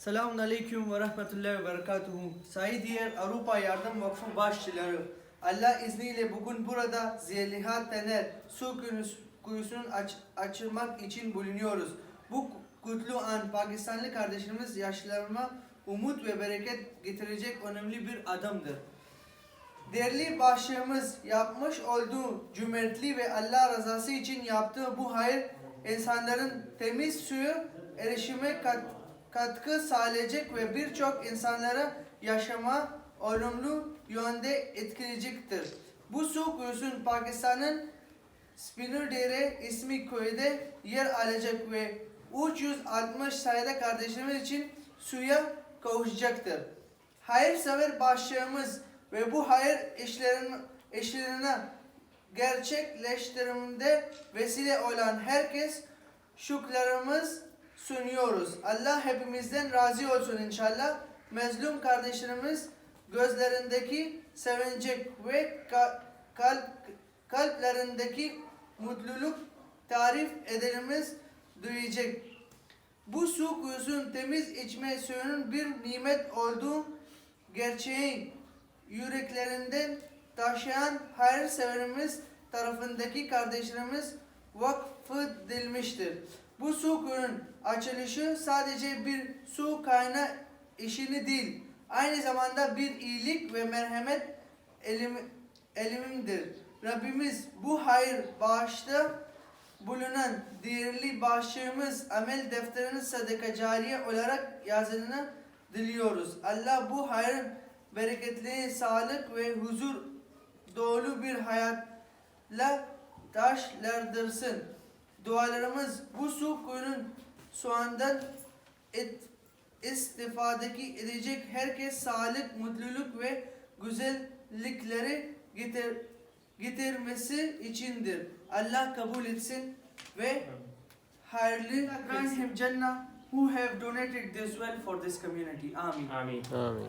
Selamun Aleyküm ve Rahmetullahi ve Berekatuhu. Said Avrupa Yardım Vakfı başçıları. Allah izniyle bugün burada Ziyeliha Tener su kuyus- kuyusunun aç- açılmak için bulunuyoruz. Bu kutlu an Pakistanlı kardeşlerimiz yaşlarıma umut ve bereket getirecek önemli bir adımdır. Değerli başlığımız yapmış olduğu cömertliği ve Allah rızası için yaptığı bu hayır insanların temiz suyu erişime kat- katkı sağlayacak ve birçok insanlara yaşama olumlu yönde etkileyecektir. Bu su kuyusun Pakistan'ın Spinurdere ismi köyde yer alacak ve 360 sayıda kardeşlerimiz için suya kavuşacaktır. Hayırsever başlığımız ve bu hayır işlerin, işlerine gerçekleştiriminde vesile olan herkes şükürlerimiz sunuyoruz. Allah hepimizden razı olsun inşallah. Mezlum kardeşlerimiz gözlerindeki sevinecek ve ka- kalp, kalplerindeki mutluluk tarif edenimiz duyacak. Bu su kuyusunun temiz içme suyunun bir nimet olduğu gerçeği yüreklerinden taşıyan hayırseverimiz tarafındaki kardeşlerimiz vakfedilmiştir. Bu su kuyunun açılışı sadece bir su kaynağı işini değil, aynı zamanda bir iyilik ve merhamet elim, elimimdir. Rabbimiz bu hayır bağışta bulunan değerli bağışımız amel defterinin sadaka cariye olarak yazılını diliyoruz. Allah bu hayrın bereketli, sağlık ve huzur dolu bir hayatla taşlardırsın. Dualarımız bu su kuyunun soğandan et, istifadeki edecek herkes sağlık, mutluluk ve güzellikleri getir, getirmesi içindir. Allah kabul etsin ve hayırlı grant him Jannah who have donated this well for this community. Amin. Amin. Amin.